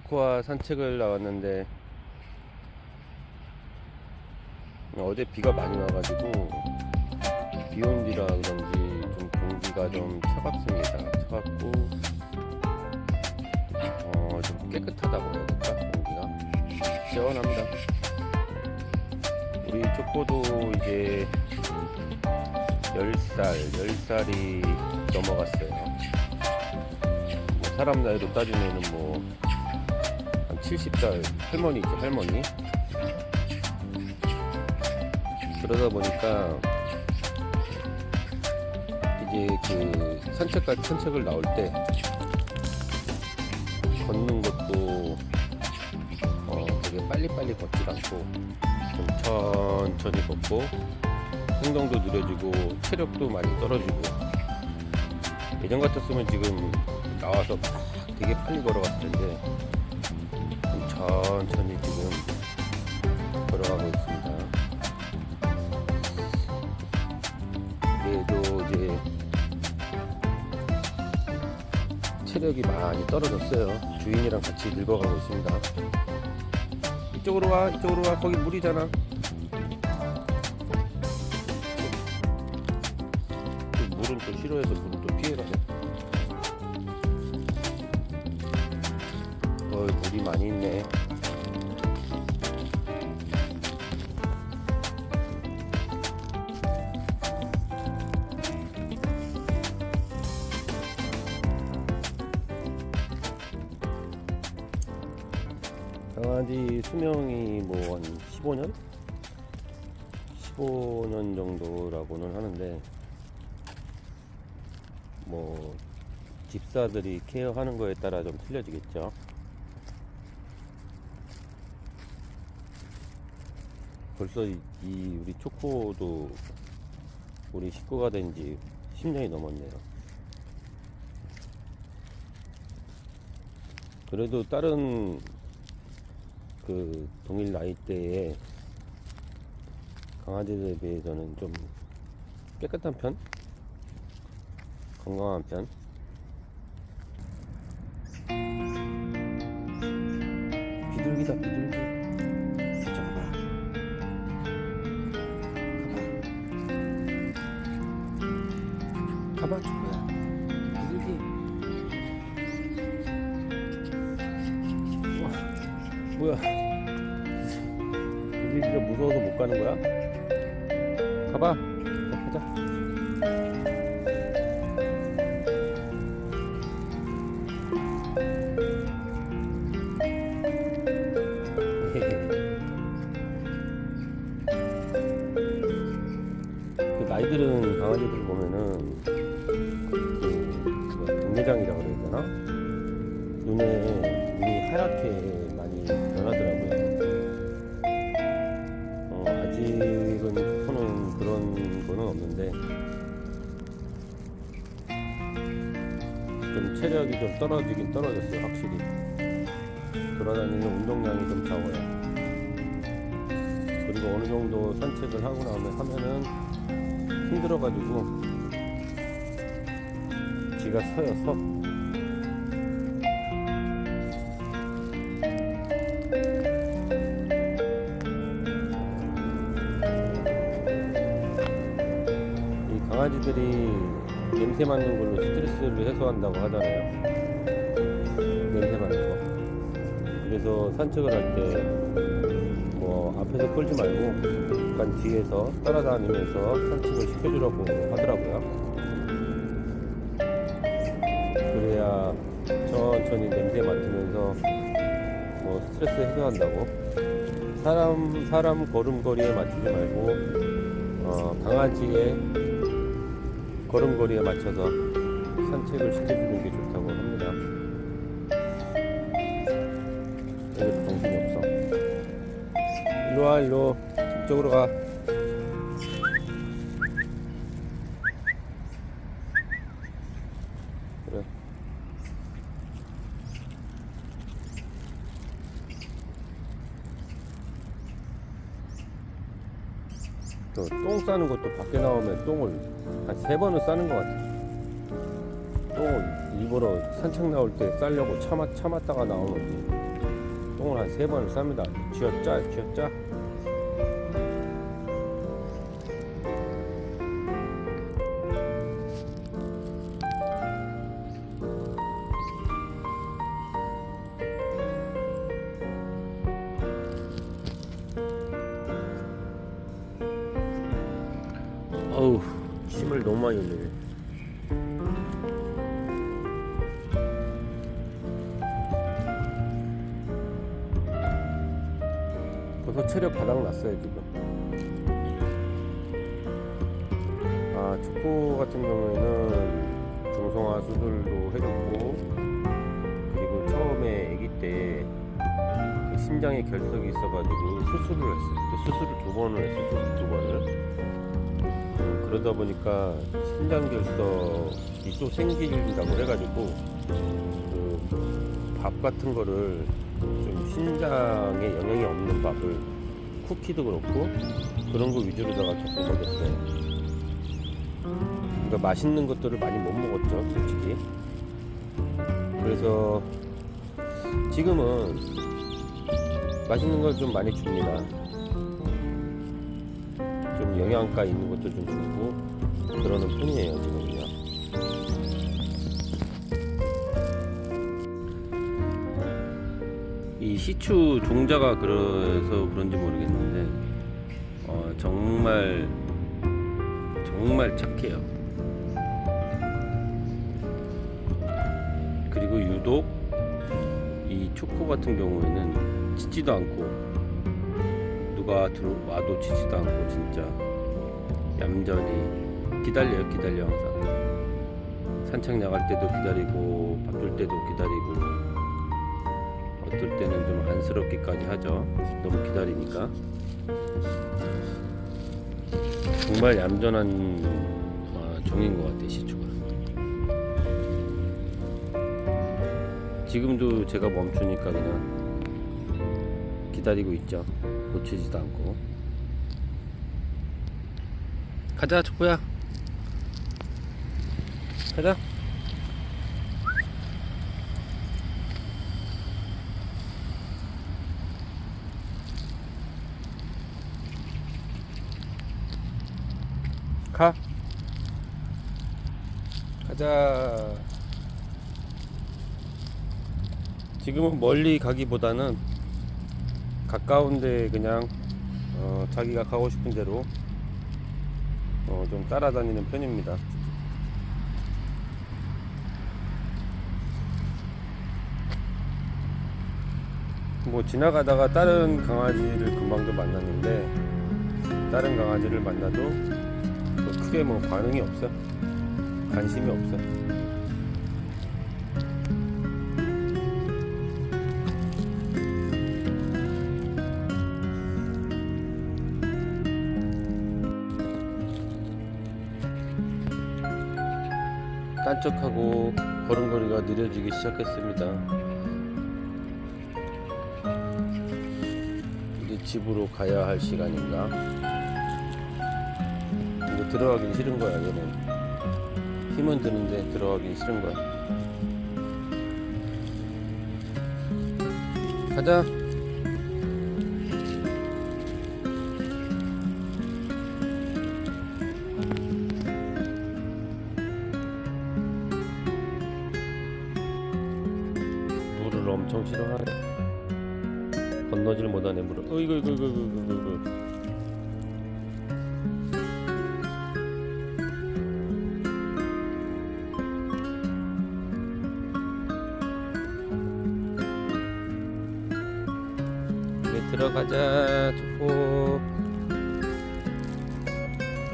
초코와 산책을 나왔는데 어제 비가 많이 와가지고 비 온 뒤라 그런지 좀 공기가 좀 차갑습니다. 차갑고 어, 좀 깨끗하다고 해야 될까 공기가 시원합니다. 우리 초코도 이제 10살, 10살이 넘어갔어요. 뭐 사람 나이로 따지면은 뭐, 한 70살 할머니지, 할머니. 그러다 보니까, 이제 그 산책까지, 산책을 나올 때, 걷는 것도, 어, 되게 빨리빨리 걷지 않고, 좀 천천히 걷고, 행동도 느려지고 체력도 많이 떨어지고 예전 같았으면 지금 나와서 막 되게 빨리 걸어갔을 텐데 좀 천천히 지금 걸어가고 있습니다. 그래도 이제 체력이 많이 떨어졌어요. 주인이랑 같이 늙어가고 있습니다. 이쪽으로 와, 이쪽으로 와. 거기 물이잖아. 또 물은 또 싫어해서 물은 또 피해가네. 어, 물이 많이 있네. 강아지 수명이 뭐 한 15년? 15년 정도라고는 하는데 뭐 집사들이 케어하는 거에 따라 좀 틀려지겠죠. 벌써 이, 이 우리 초코도 우리 식구가 된 지 10년이 넘었네요. 그래도 다른 그 동일 나이대에 강아지들에 비해서는 좀 깨끗한 편? 건강한 편? 비둘기다 비둘기 저거 봐 가봐 가봐 뭐야 비둘기가 무서워서 못 가는 거야? 가봐 자, 가자 그 나이 들은 강아지들 보면은 그 뭐야, 백내장이라고 그래야 되나? 눈에 좀 체력이 좀 떨어지긴 떨어졌어요, 확실히. 돌아다니는 운동량이 좀 적어요. 그리고 어느 정도 산책을 하고 나면 하면은 힘들어가지고 지가 서요 서. 이 강아지들이 냄새 맡는 걸로 스트레스를 해소한다고 하잖아요. 냄새 맡는 거. 그래서 산책을 할 때 뭐 앞에서 끌지 말고 약간 뒤에서 따라다니면서 산책을 시켜주라고 하더라고요. 그래야 천천히 냄새 맡으면서 뭐 스트레스 해소한다고. 사람 사람 걸음걸이에 맞추지 말고 어, 강아지의 걸음걸이에 맞춰서 산책을 시켜주는 게 좋다고 합니다. 여기 정신이 없어. 일로 와, 일로. 이쪽으로 가. 또 똥 싸는 것도 밖에 나오면 똥을 한 세 번은 싸는 것 같아. 똥을 일부러 산책 나올 때 싸려고 참았, 참았다가 나오는지. 똥을 한 세 번을 쌉니다. 쥐어짜, 쥐어짜. 침을 너무 많이 흘리네. 벌써 체력 바닥 났어요 지금. 아 축구 같은 경우에는 중성화 수술도 해줬고 그리고 처음에 아기 때그 신장에 결석이 있어가지고 수술을 했어요. 그 수술을 두 번을 했어요. 두, 두 번을. 음, 그러다 보니까 신장 결석이 또 생긴다고 해가지고 그 밥 같은 거를 좀 신장에 영향이 없는 밥을 쿠키도 그렇고 그런 거 위주로다가 조금 먹였어요. 그러니까 맛있는 것들을 많이 못 먹었죠, 솔직히. 그래서 지금은 맛있는 걸 좀 많이 줍니다. 좀 영양가 있는 것도 좀 주고 그러는 편이에요, 지금은요. 이 시추 종자가 그래서 그런지 모르겠는데 어, 정말 정말 착해요. 그리고 유독 이 초코 같은 경우에는 짖지도 않고 누가 들어와도 짖지도 않고 진짜 얌전히 기다려요 기다려 항상 산책 나갈 때도 기다리고 밥 줄 때도 기다리고 어떨 때는 좀 안쓰럽기까지 하죠 너무 기다리니까 정말 얌전한 어, 종인 것 같아요 시추가 지금도 제가 멈추니까 그냥 기다리고 있죠. 놓치지도 않고. 가자, 초코야. 가자. 가. 가자. 지금은 멀리 가기보다는 가까운데 그냥 어, 자기가 가고 싶은 대로 어, 좀 따라다니는 편입니다. 뭐 지나가다가 다른 강아지를 금방도 만났는데 다른 강아지를 만나도 뭐 크게 뭐 반응이 없어 관심이 없어 딴척하고 걸음걸이가 느려지기 시작했습니다. 이제 집으로 가야 할 시간인가? 이제 들어가긴 싫은 거야, 얘는. 힘은 드는데 들어가긴 싫은 거야. 가자. 못하네 물을. 어이구 이구 이구 이구 이구 들어가자 초코.